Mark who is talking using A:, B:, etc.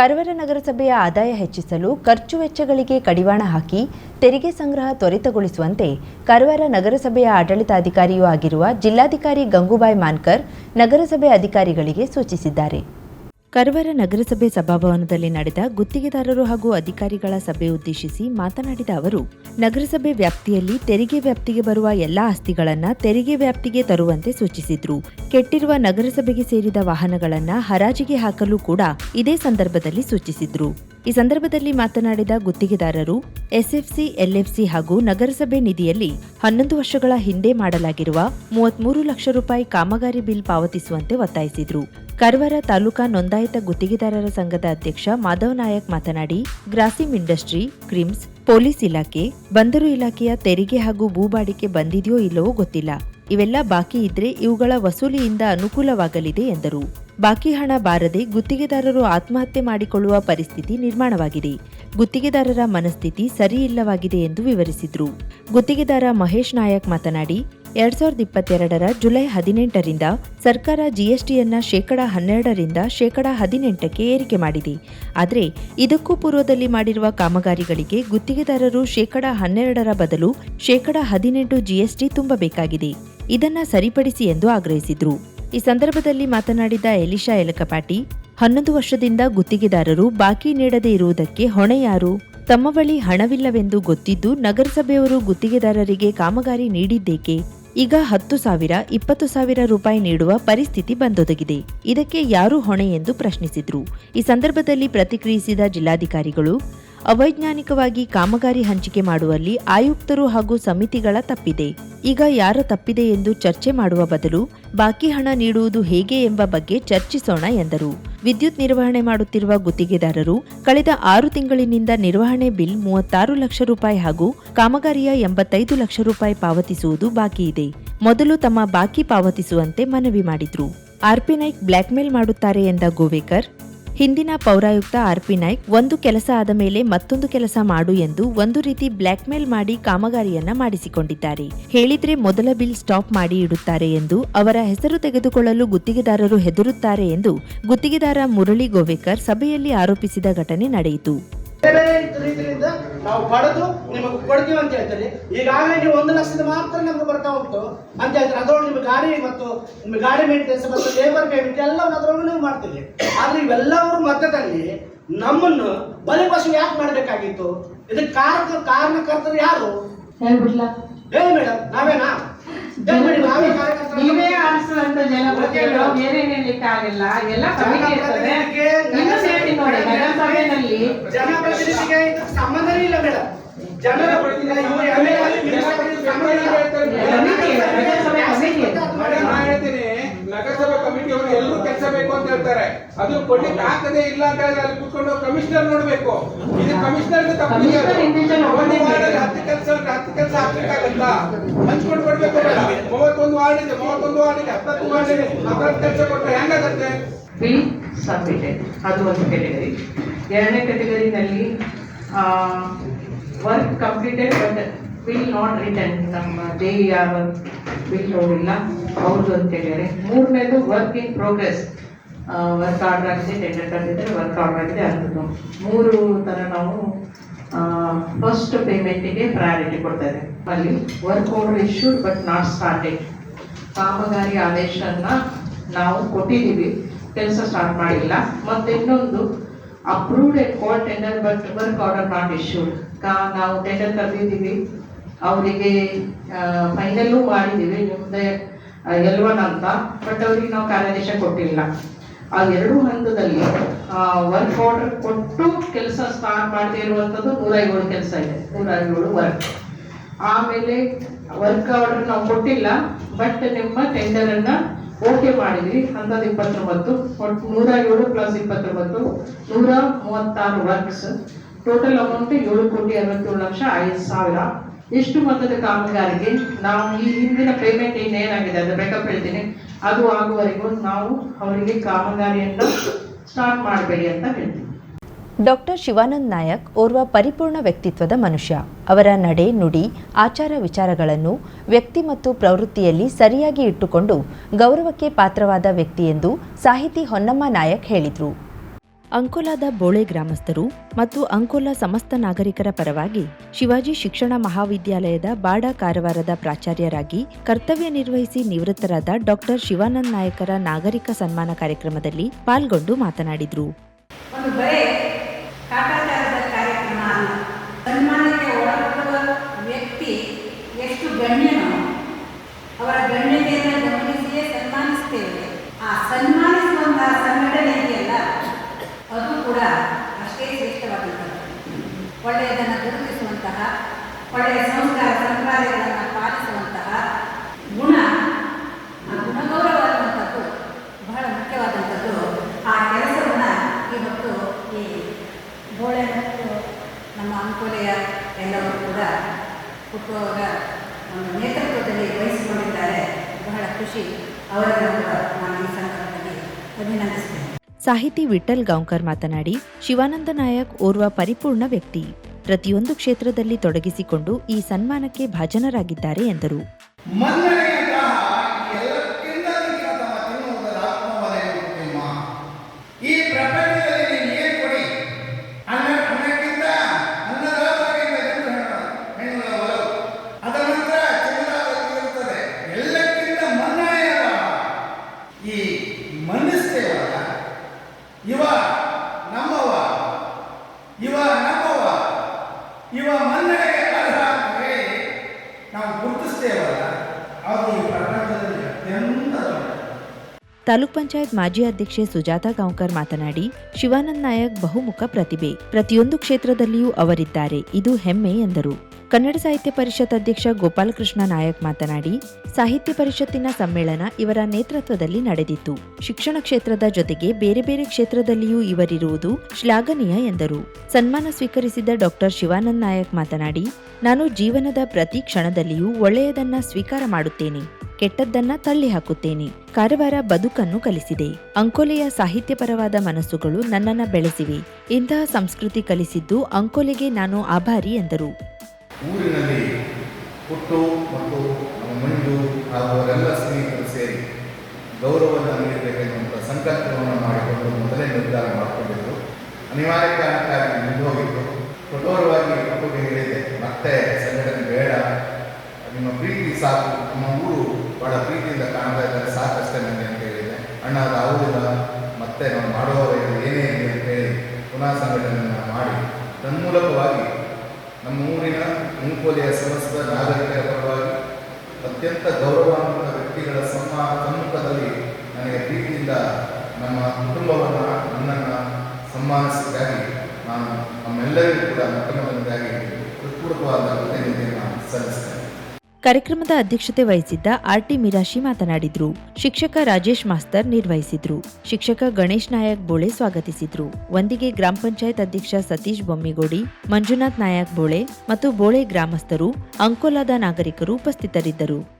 A: ಕಾರವಾರ ನಗರಸಭೆಯ ಆದಾಯ ಹೆಚ್ಚಿಸಲು ಖರ್ಚು ವೆಚ್ಚಗಳಿಗೆ ಕಡಿವಾಣ ಹಾಕಿ ತೆರಿಗೆ ಸಂಗ್ರಹ ತ್ವರಿತಗೊಳಿಸುವಂತೆ ಕರವರ ನಗರಸಭೆಯ ಆಡಳಿತಾಧಿಕಾರಿಯೂ ಆಗಿರುವ ಜಿಲ್ಲಾಧಿಕಾರಿ ಗಂಗೂಬಾಯಿ ಮಾನ್ಕರ್ ನಗರಸಭೆ ಅಧಿಕಾರಿಗಳಿಗೆ ಸೂಚಿಸಿದ್ದಾರೆ. ಕಾರವಾರ ನಗರಸಭೆ ಸಭಾಭವನದಲ್ಲಿ ನಡೆದ ಗುತ್ತಿಗೆದಾರರು ಹಾಗೂ ಅಧಿಕಾರಿಗಳ ಸಭೆ ಉದ್ದೇಶಿಸಿ ಮಾತನಾಡಿದ ಅವರು, ನಗರಸಭೆ ವ್ಯಾಪ್ತಿಯಲ್ಲಿ ತೆರಿಗೆ ವ್ಯಾಪ್ತಿಗೆ ಬರುವ ಎಲ್ಲಾ ಆಸ್ತಿಗಳನ್ನು ತೆರಿಗೆ ವ್ಯಾಪ್ತಿಗೆ ತರುವಂತೆ ಸೂಚಿಸಿದ್ರು. ಕೆಟ್ಟಿರುವ ನಗರಸಭೆಗೆ ಸೇರಿದ ವಾಹನಗಳನ್ನು ಹರಾಜಿಗೆ ಹಾಕಲು ಕೂಡ ಇದೇ ಸಂದರ್ಭದಲ್ಲಿ ಸೂಚಿಸಿದ್ರು. ಈ ಸಂದರ್ಭದಲ್ಲಿ ಮಾತನಾಡಿದ ಗುತ್ತಿಗೆದಾರರು, ಎಸ್ಎಫ್ಸಿ, ಎಲ್ಎಫ್ಸಿ ಹಾಗೂ ನಗರಸಭೆ ನಿಧಿಯಲ್ಲಿ ಹನ್ನೊಂದು ವರ್ಷಗಳ ಹಿಂದೆ ಮಾಡಲಾಗಿರುವ ಮೂವತ್ಮೂರು ಲಕ್ಷ ರೂಪಾಯಿ ಕಾಮಗಾರಿ ಬಿಲ್ ಪಾವತಿಸುವಂತೆ ಒತ್ತಾಯಿಸಿದ್ರು. ಕಾರವಾರ ತಾಲೂಕಾ ನೋಂದಾಯಿತ ಗುತ್ತಿಗೆದಾರರ ಸಂಘದ ಅಧ್ಯಕ್ಷ ಮಾಧವ್ ನಾಯಕ್ ಮಾತನಾಡಿ, ಗ್ರಾಸಿಂ ಇಂಡಸ್ಟ್ರಿ, ಕ್ರಿಮ್ಸ್, ಪೊಲೀಸ್ ಇಲಾಖೆ, ಬಂದರು ಇಲಾಖೆಯ ತೆರಿಗೆ ಹಾಗೂ ಭೂಬಾಡಿಕೆ ಬಂದಿದೆಯೋ ಇಲ್ಲವೋ ಗೊತ್ತಿಲ್ಲ. ಇವೆಲ್ಲ ಬಾಕಿ ಇದ್ರೆ ಇವುಗಳ ವಸೂಲಿಯಿಂದ ಅನುಕೂಲವಾಗಲಿದೆ ಎಂದರು. ಬಾಕಿ ಹಣ ಬಾರದೆ ಗುತ್ತಿಗೆದಾರರು ಆತ್ಮಹತ್ಯೆ ಮಾಡಿಕೊಳ್ಳುವ ಪರಿಸ್ಥಿತಿ ನಿರ್ಮಾಣವಾಗಿದೆ. ಗುತ್ತಿಗೆದಾರರ ಮನಸ್ಥಿತಿ ಸರಿಯಿಲ್ಲವಾಗಿದೆ ಎಂದು ವಿವರಿಸಿದರು. ಗುತ್ತಿಗೆದಾರ ಮಹೇಶ್ ನಾಯಕ್ ಮಾತನಾಡಿ ಎರಡ್ ಸಾವಿರದ ಇಪ್ಪತ್ತೆರಡರ ಜುಲೈ ಹದಿನೆಂಟರಿಂದ ಸರ್ಕಾರ ಜಿಎಸ್ಟಿಯನ್ನ ಶೇಕಡಾ ಹನ್ನೆರಡರಿಂದ ಶೇಕಡಾ ಹದಿನೆಂಟಕ್ಕೆ ಏರಿಕೆ ಮಾಡಿದೆ. ಆದರೆ ಇದಕ್ಕೂ ಪೂರ್ವದಲ್ಲಿ ಮಾಡಿರುವ ಕಾಮಗಾರಿಗಳಿಗೆ ಗುತ್ತಿಗೆದಾರರು ಶೇಕಡಾ ಹನ್ನೆರಡರ ಬದಲು ಶೇಕಡಾ ಹದಿನೆಂಟು ಜಿಎಸ್ಟಿ ತುಂಬಬೇಕಾಗಿದೆ. ಇದನ್ನ ಸರಿಪಡಿಸಿ ಎಂದು ಆಗ್ರಹಿಸಿದ್ರು. ಈ ಸಂದರ್ಭದಲ್ಲಿ ಮಾತನಾಡಿದ ಎಲಿಶಾ ಎಲಕಪಾಟಿ, ಹನ್ನೊಂದು ವರ್ಷದಿಂದ ಗುತ್ತಿಗೆದಾರರು ಬಾಕಿ ನೀಡದೇ ಇರುವುದಕ್ಕೆ ಹೊಣೆ ಯಾರು? ತಮ್ಮ ಬಳಿ ಹಣವಿಲ್ಲವೆಂದು ಗೊತ್ತಿದ್ದು ನಗರಸಭೆಯವರು ಗುತ್ತಿಗೆದಾರರಿಗೆ ಕಾಮಗಾರಿ ನೀಡಿದ್ದೇಕೆ? ಈಗ ಹತ್ತು ಸಾವಿರ, ಇಪ್ಪತ್ತು ಸಾವಿರ ರೂಪಾಯಿ ನೀಡುವ ಪರಿಸ್ಥಿತಿ ಬಂದೊದಗಿದೆ. ಇದಕ್ಕೆ ಯಾರು ಹೊಣೆ ಎಂದು ಪ್ರಶ್ನಿಸಿದ್ರು. ಈ ಸಂದರ್ಭದಲ್ಲಿ ಪ್ರತಿಕ್ರಿಯಿಸಿದ ಜಿಲ್ಲಾಧಿಕಾರಿಗಳು ಅವೈಜ್ಞಾನಿಕವಾಗಿ ಕಾಮಗಾರಿ ಹಂಚಿಕೆ ಮಾಡುವಲ್ಲಿ ಆಯುಕ್ತರು ಹಾಗೂ ಸಮಿತಿಗಳ ತಪ್ಪಿದೆ. ಈಗ ಯಾರ ತಪ್ಪಿದೆ ಎಂದು ಚರ್ಚೆ ಮಾಡುವ ಬದಲು ಬಾಕಿ ಹಣ ನೀಡುವುದು ಹೇಗೆ ಎಂಬ ಬಗ್ಗೆ ಚರ್ಚಿಸೋಣ ಎಂದರು. ವಿದ್ಯುತ್ ನಿರ್ವಹಣೆ ಮಾಡುತ್ತಿರುವ ಗುತ್ತಿಗೆದಾರರು ಕಳೆದ ಆರು ತಿಂಗಳಿನಿಂದ ನಿರ್ವಹಣೆ ಬಿಲ್ ಮೂವತ್ತಾರು ಲಕ್ಷ ರೂಪಾಯಿ ಹಾಗೂ ಕಾಮಗಾರಿಯ ಎಂಬತ್ತೈದು ಲಕ್ಷ ರೂಪಾಯಿ ಪಾವತಿಸುವುದು ಬಾಕಿ ಇದೆ. ಮೊದಲು ತಮ್ಮ ಬಾಕಿ ಪಾವತಿಸುವಂತೆ ಮನವಿ ಮಾಡಿದ್ರು. ಆರ್ಪಿ ನಾಯ್ಕ್ ಬ್ಲ್ಯಾಕ್ಮೇಲ್ ಮಾಡುತ್ತಾರೆ ಎಂದ ಗೋವೇಕರ್ ಹಿಂದಿನ ಪೌರಾಯುಕ್ತ ಆರ್ ಪಿ ನಾಯ್ಕ್, ಒಂದು ಕೆಲಸ ಆದ ಮೇಲೆ ಮತ್ತೊಂದು ಕೆಲಸ ಮಾಡು ಎಂದು ಒಂದು ರೀತಿ ಬ್ಲ್ಯಾಕ್ಮೇಲ್ ಮಾಡಿ ಕಾಮಗಾರಿಯನ್ನ ಮಾಡಿಸಿಕೊಂಡಿದ್ದಾರೆ. ಹೇಳಿದ್ರೆ ಮೊದಲ ಬಿಲ್ ಸ್ಟಾಪ್ ಮಾಡಿ ಇಡುತ್ತಾರೆ ಎಂದು, ಅವರ ಹೆಸರು ತೆಗೆದುಕೊಳ್ಳಲು ಗುತ್ತಿಗೆದಾರರು ಹೆದರುತ್ತಾರೆ ಎಂದು ಗುತ್ತಿಗೆದಾರ ಮುರಳಿ ಗೋವೇಕರ್ ಸಭೆಯಲ್ಲಿ ಆರೋಪಿಸಿದ ಘಟನೆ ನಡೆಯಿತು.
B: ಬೇರೆ ರೀತಿಯಿಂದ ನಾವು ಪಡೆದು ನಿಮಗೆ ಕೊಡ್ತೀವಿ ಅಂತ ಹೇಳ್ತಾರೆ. ಈಗಾಗಲೇ ನೀವು ಒಂದು ಲಕ್ಷದ ಮಾತ್ರ ನಮ್ಗೆ ಬರ್ತಾ ಉಂಟು ಅಂತ ಹೇಳ್ತಾರೆ. ಅದರೊಳಗೆ ನಿಮ್ಗೆ ಗಾಡಿ ಮತ್ತು ನಿಮ್ಗೆ ಗಾಡಿ ಮೇಂಟೆನೆನ್ಸ್ ಮತ್ತು ಲೇಬರ್ ಪೇಮೆಂಟ್ ಎಲ್ಲವನ್ನು ಅದರೊಳಗೆ ನೀವು ಮಾಡ್ತೀವಿ ಆದ್ರೆ ಇವೆಲ್ಲವರ ಮಧ್ಯದಲ್ಲಿ ನಮ್ಮನ್ನು ಬಲಿಪಶು ಯಾಕೆ ಮಾಡಬೇಕಾಗಿತ್ತು? ಇದಕ್ಕೆ ಕಾರಣ ಕಾರಣಕರ್ತರು ಯಾರು?
C: ಹೇಳ್ಬಿಡ್ಲಾ?
B: ಹೇಳಿ ಮೇಡಮ್ ನಾವೇನಾ? ನಾವೇ
C: ಆರಿಸುವಂತ ಜನಪ್ರತಿನಿಧಿಗಳು ಬೇರೆ ಹೇಳಲಿಕ್ಕೆ ಆಗಿಲ್ಲ? ಎಲ್ಲ ಕಮಿಟಿ ಇರ್ತದೆ. ಇನ್ನೊಂದು ಹೇಳ್ತೀನಿ ನೋಡಿ ನಗರಸಭೆಯಲ್ಲಿ
B: ಜನಪ್ರತಿನಿಧಿಗೆ ಸಂಬಂಧನೇ ಇಲ್ಲ ಮೇಡಮ್ ಜನರ ಪ್ರತಿನಿಧಿ ಇವರು MLA ಆಗಲಿ, minister ಆಗಲಿ ಸಂಬಂಧ ಇಲ್ಲ.
C: ಕಮಿಟಿ ನಗರಸಭೆ ಕಮಿಟಿ ಅದು.
D: ಮೇಡಮ್, ನಾ ಹೇಳ್ತೀನಿ ನಗರಸಭಾ ಕಮಿಟಿ ಅವರು ಎಲ್ಲರೂ ಅಂತ ಹೇಳ್ತಾರೆ. ಅದು ಕೊಡ್ಲಿಕ್ಕೆ ಆಗ್ತದೆ ಇಲ್ಲ ಅಂತ ಹೇಳಿದ್ರೆ ಅಲ್ಲಿ ಕೂತ್ಕೊಂಡು ಕಮಿಷನರ್ ನೋಡ್ಬೇಕು. ಇದು ಕಮಿಷನರ್ ಹತ್ತು ಕೆಲಸ ಹತ್ತು ಕೆಲಸ ಆಗ್ಬೇಕಾಗತ್ತ? ಹಂಚ್ಕೊಂಡು ಕೊಡ್ಬೇಕು ಬೇಡ. ಮೂವತ್ತೊಂದು ವಾರ್ಡ್ ಇದೆ ಮೂವತ್ತೊಂದು ವಾರ್ಡ್ ಇದೆ ಹತ್ತತ್ತು ವಾರ್ಡ್ ಇದೆ ಹತ್ತತ್ತು ಕೆಲಸ ಕೊಟ್ಟರೆ ಹೆಂಗಾಗತ್ತೆ?
C: ಬಿಲ್ ಸಬ್ಮಿಟೆಡ್ ಅದು ಒಂದು ಕೆಟಗರಿ ಎರಡನೇ ಕೆಟಗರಿನಲ್ಲಿ work completed but bill not return ನಮ್ಮ ದೇಹಿ ಯಾವ ಬಿಲ್ ನೋಡಿಲ್ಲ ಅವ್ರದ್ದು ಒಂದು ಹೇಳಿದರೆ ಮೂರನೇದು work in progress work order ಆಗಿದೆ ಟೆಂಡರ್ ಕರೆದಿದ್ದಾರೆ ವರ್ಕ್ ಆರ್ಡರ್ ಆಗಿದೆ ಅಂಥದ್ದು ಮೂರು ಥರ ನಾವು ಫಸ್ಟ್ ಪೇಮೆಂಟಿಗೆ ಪ್ರಯಾರಿಟಿ ಕೊಡ್ತಾರೆ ಅಲ್ಲಿ work order issued but not started ಕಾಮಗಾರಿ ಆದೇಶನ ನಾವು ಕೊಟ್ಟಿದ್ದೀವಿ. ಕೆಲಸ ಸ್ಟಾರ್ಟ್ ಮಾಡಿಲ್ಲ. ಮತ್ತೆ ಇನ್ನೊಂದು approved at call tender but work order not issued ಕಾ, ನಾವು ಟೆಂಡರ್ ಕರೆದಿದ್ದೀವಿ ಅವರಿಗೆ ಫೈನಲ್ಲೂ ಮಾಡಿದ್ದೀವಿ. ನಿಮ್ಮದೇ ಎಲ್ ಒನ್ ಅಂತ. ಬಟ್ ಅವ್ರಿಗೆ ನಾವು ಕಾರ್ಯಾದೇಶ ಕೊಟ್ಟಿಲ್ಲ. ಆ ಎರಡು ಹಂತದಲ್ಲಿ ವರ್ಕ್ ಆರ್ಡರ್ ಕೊಟ್ಟು ಕೆಲಸ ಸ್ಟಾರ್ಟ್ ಮಾಡದೇ ಇರುವಂಥದ್ದು ನೂರ ಏಳು ಕೆಲಸ ಇದೆ. ನೂರ ಏಳು ವರ್ಕ್ ಆಮೇಲೆ ವರ್ಕ್ ಆರ್ಡರ್ ನಾವು ಕೊಟ್ಟಿಲ್ಲ ಬಟ್ ನಿಮ್ಮ ಟೆಂಡರ್ ಅನ್ನ ಓಕೆ ಮಾಡಿದ್ವಿ. ಹಂತದ ಇಪ್ಪತ್ತೊಂಬತ್ತು, ಒಟ್ಟು ನೂರ ಏಳು ಪ್ಲಸ್ ಇಪ್ಪತ್ತೊಂಬತ್ತು, ನೂರ ಮೂವತ್ತಾರು ವರ್ಕ್ಸ್ ಟೋಟಲ್ ಅಮೌಂಟ್ ಏಳು ಕೋಟಿ ಅರವತ್ತೇಳು ಲಕ್ಷ ಐದು ಸಾವಿರ. ಇಷ್ಟು ಮೊತ್ತದ ಕಾಮಗಾರಿಗೆ ನಾವು ಈ ಹಿಂದಿನ ಪೇಮೆಂಟ್ ಇನ್ನೇನಾಗಿದೆ? ಅದು ಬ್ಯಾಕಪ್ ಹೇಳ್ತೀನಿ. ಅದು ಆಗುವವರೆಗೂ ನಾವು ಅವರಿಗೆ ಕಾಮಗಾರಿಯನ್ನು ಸ್ಟಾರ್ಟ್ ಮಾಡಬೇಡಿ ಅಂತ ಹೇಳ್ತೀವಿ.
A: ಡಾಕ್ಟರ್ ಶಿವಾನಂದ್ ನಾಯಕ್ ಓರ್ವ ಪರಿಪೂರ್ಣ ವ್ಯಕ್ತಿತ್ವದ ಮನುಷ್ಯ. ಅವರ ನಡೆ, ನುಡಿ, ಆಚಾರ ವಿಚಾರಗಳನ್ನು ವ್ಯಕ್ತಿ ಮತ್ತು ಪ್ರವೃತ್ತಿಯಲ್ಲಿ ಸರಿಯಾಗಿ ಇಟ್ಟುಕೊಂಡು ಗೌರವಕ್ಕೆ ಪಾತ್ರವಾದ ವ್ಯಕ್ತಿ ಎಂದು ಸಾಹಿತಿ ಹೊನ್ನಮ್ಮ ನಾಯಕ್ ಹೇಳಿದರು. ಅಂಕೋಲಾದ ಬೋಳೆ ಗ್ರಾಮಸ್ಥರು ಮತ್ತು ಅಂಕೋಲಾ ಸಮಸ್ತ ನಾಗರಿಕರ ಪರವಾಗಿ ಶಿವಾಜಿ ಶಿಕ್ಷಣ ಮಹಾವಿದ್ಯಾಲಯದ ಬಾಡ ಕಾರವಾರದ ಪ್ರಾಚಾರ್ಯರಾಗಿ ಕರ್ತವ್ಯ ನಿರ್ವಹಿಸಿ ನಿವೃತ್ತರಾದ ಡಾಕ್ಟರ್ ಶಿವಾನಂದ್ ನಾಯಕರ ನಾಗರಿಕ ಸನ್ಮಾನ ಕಾರ್ಯಕ್ರಮದಲ್ಲಿ ಪಾಲ್ಗೊಂಡು ಮಾತನಾಡಿದರು.
E: ಆ ಸನ್ಮಾನಿಸುವಂತಹ ಸಂಘಟನೆ ಇದೆಯಲ್ಲ? ಅದು ಕೂಡ ಅಷ್ಟೇ ಶ್ರೇಷ್ಠವಾಗಿರ್ತದೆ ಒಳ್ಳೆಯದನ್ನು ಗುರುತಿಸುವಂತಹ, ಒಳ್ಳೆಯ ಸಂಸ್ಕಾರ ಸಂಪ್ರದಾಯಗಳನ್ನು ಪಾಲಿಸುವಂತಹ ಗುಣ, ಆ ಗುಣಗೌರವ ಬಹಳ ಮುಖ್ಯವಾದಂಥದ್ದು. ಆ ಕೆಲಸವನ್ನು ಇವತ್ತು ಈ ಬೋಳೆ ಮತ್ತು ನಮ್ಮ ಅಂಕೋಲೆಯ ಎಲ್ಲರೂ ಕೂಡ ಹುಟ್ಟುವವರ ಒಂದು ನೇತೃತ್ವದಲ್ಲಿ ವಹಿಸಿಕೊಂಡಿದ್ದಾರೆ. ಬಹಳ ಖುಷಿ. ಅವರನ್ನು ಕೂಡ ನಾನು ಈ ಸಂದರ್ಭದಲ್ಲಿ ಅಭಿನಂದಿಸ್ತೇನೆ.
A: ಸಾಹಿತಿ ವಿಠಲ್ ಗಾಂವ್ಕರ್ ಮಾತನಾಡಿ, ಶಿವಾನಂದ ನಾಯಕ್ ಓರ್ವ ಪರಿಪೂರ್ಣ ವ್ಯಕ್ತಿ. ಪ್ರತಿಯೊಂದು ಕ್ಷೇತ್ರದಲ್ಲಿ ತೊಡಗಿಸಿಕೊಂಡು ಈ ಸನ್ಮಾನಕ್ಕೆ ಭಾಜನರಾಗಿದ್ದಾರೆ ಎಂದರು. ತಾಲೂಕ್ ಪಂಚಾಯತ್ ಮಾಜಿ ಅಧ್ಯಕ್ಷೆ ಸುಜಾತ ಗಾಂವ್ಕರ್ ಮಾತನಾಡಿ, ಶಿವಾನಂದ್ ನಾಯಕ್ ಬಹುಮುಖ ಪ್ರತಿಭೆ. ಪ್ರತಿಯೊಂದು ಕ್ಷೇತ್ರದಲ್ಲಿಯೂ ಅವರಿದ್ದಾರೆ. ಇದು ಹೆಮ್ಮೆ ಎಂದರು. ಕನ್ನಡ ಸಾಹಿತ್ಯ ಪರಿಷತ್ ಅಧ್ಯಕ್ಷ ಗೋಪಾಲಕೃಷ್ಣ ನಾಯಕ್ ಮಾತನಾಡಿ, ಸಾಹಿತ್ಯ ಪರಿಷತ್ತಿನ ಸಮ್ಮೇಳನ ಇವರ ನೇತೃತ್ವದಲ್ಲಿ ನಡೆದಿತ್ತು. ಶಿಕ್ಷಣ ಕ್ಷೇತ್ರದ ಜೊತೆಗೆ ಬೇರೆ ಬೇರೆ ಕ್ಷೇತ್ರದಲ್ಲಿಯೂ ಇವರಿರುವುದು ಶ್ಲಾಘನೀಯ ಎಂದರು. ಸನ್ಮಾನ ಸ್ವೀಕರಿಸಿದ ಡಾಕ್ಟರ್ ಶಿವಾನಂದ್ ನಾಯಕ್ ಮಾತನಾಡಿ, ನಾನು ಜೀವನದ ಪ್ರತಿ ಕ್ಷಣದಲ್ಲಿಯೂ ಒಳ್ಳೆಯದನ್ನ ಸ್ವೀಕಾರ ಮಾಡುತ್ತೇನೆ. ಕೆಟ್ಟದ್ದನ್ನ ತಳ್ಳಿ ಹಾಕುತ್ತೇನೆ ಕಾರವಾರ ಬದುಕನ್ನು ಕಲಿಸಿದೆ. ಅಂಕೋಲೆಯ ಸಾಹಿತ್ಯಪರವಾದ ಮನಸ್ಸುಗಳು ನನ್ನನ್ನ ಬೆಳೆಸಿವೆ. ಇಂತಹ ಸಂಸ್ಕೃತಿ ಕಲಿಸಿದ್ದು ಅಂಕೋಲೆಗೆ ನಾನು ಆಭಾರಿ ಎಂದರು.
F: ಊರಿನಲ್ಲಿ ಹುಟ್ಟು ಮತ್ತು ಹಾಗೂ ಅವರೆಲ್ಲ ಸ್ನೇಹಿತರು ಸೇರಿ ಗೌರವವನ್ನು ನೀಡಬೇಕೆನ್ನುವಂಥ ಸಂಕಲ್ಪವನ್ನು ಮಾಡಿಕೊಂಡು ಮೊದಲೇ ನಿರ್ಧಾರ ಮಾಡಿಕೊಂಡಿದ್ದರು ಅನಿವಾರ್ಯ ಕಾರಣಕ್ಕಾಗಿ ಮುಂದೋಗಿದ್ದು ಕಠೋರವಾಗಿ ಒಪ್ಪಿಗೆ ಹೇಳಿದೆ, ಮತ್ತೆ ಸಂಘಟನೆ ಬೇಡ. ನಿಮ್ಮ ಪ್ರೀತಿ ಸಾಕು. ನಮ್ಮ ಊರು ಬಹಳ ಪ್ರೀತಿಯಿಂದ ಕಾಣ್ತಾ ಇದ್ದಾರೆ. ಸಾಕಷ್ಟೇ ನನಗೆ ಅಂತ ಹೇಳಿದೆ ಅಣ್ಣ, ಅದು ಆಗುವುದಿಲ್ಲ ಮತ್ತೆ ನಾವು ಮಾಡುವವರು ಏನೇ ಇದೆ ಅಂತ ಹೇಳಿ ಪುನಃ ಸಂಘಟನೆಯನ್ನು ಮಾಡಿ, ತನ್ಮೂಲಕವಾಗಿ ನಮ್ಮ ಊರಿನ ಮುಂಕೋಲೆಯ ಸಮಸ್ತ ನಾಗರಿಕರ ಪರವಾಗಿ ಅತ್ಯಂತ ಗೌರವಾನ್ವಿತ ವ್ಯಕ್ತಿಗಳ ಸಮ್ಮ ಸಮ್ಮುಖದಲ್ಲಿ ನನಗೆ ಪ್ರೀತಿಯಿಂದ ನಮ್ಮ ಕುಟುಂಬವನ್ನು, ನನ್ನನ್ನು ಸನ್ಮಾನಿಸಿದ್ದಾಗಿ ನಾನು ನಮ್ಮೆಲ್ಲರಿಗೂ ಕೂಡ ಮೊಟ್ಟ ಹೃತ್ಪೂರ್ವಕವಾದ ಕೃತಜ್ಞತೆಯನ್ನು ಸಲ್ಲಿಸ್ತೇನೆ.
A: ಕಾರ್ಯಕ್ರಮದ ಅಧ್ಯಕ್ಷತೆ ವಹಿಸಿದ್ದ ಆರ್ಟಿ ಮಿರಾಶಿ ಮಾತನಾಡಿದ್ರು. ಶಿಕ್ಷಕ ರಾಜೇಶ್ ಮಾಸ್ತರ್ ನಿರ್ವಹಿಸಿದ್ರು. ಶಿಕ್ಷಕ ಗಣೇಶ್ ನಾಯಕ್ ಬೋಳೆ ಸ್ವಾಗತಿಸಿದ್ರು. ಒಂದಿಗೆ ಗ್ರಾಮ ಪಂಚಾಯತ್ ಅಧ್ಯಕ್ಷ ಸತೀಶ್ ಬೊಮ್ಮಿಗೋಡಿ, ಮಂಜುನಾಥ್ ನಾಯಕ್ ಬೋಳೆ ಮತ್ತು ಬೋಳೆ ಗ್ರಾಮಸ್ಥರು ಅಂಕೋಲಾದ ನಾಗರಿಕರು ಉಪಸ್ಥಿತರಿದ್ದರು.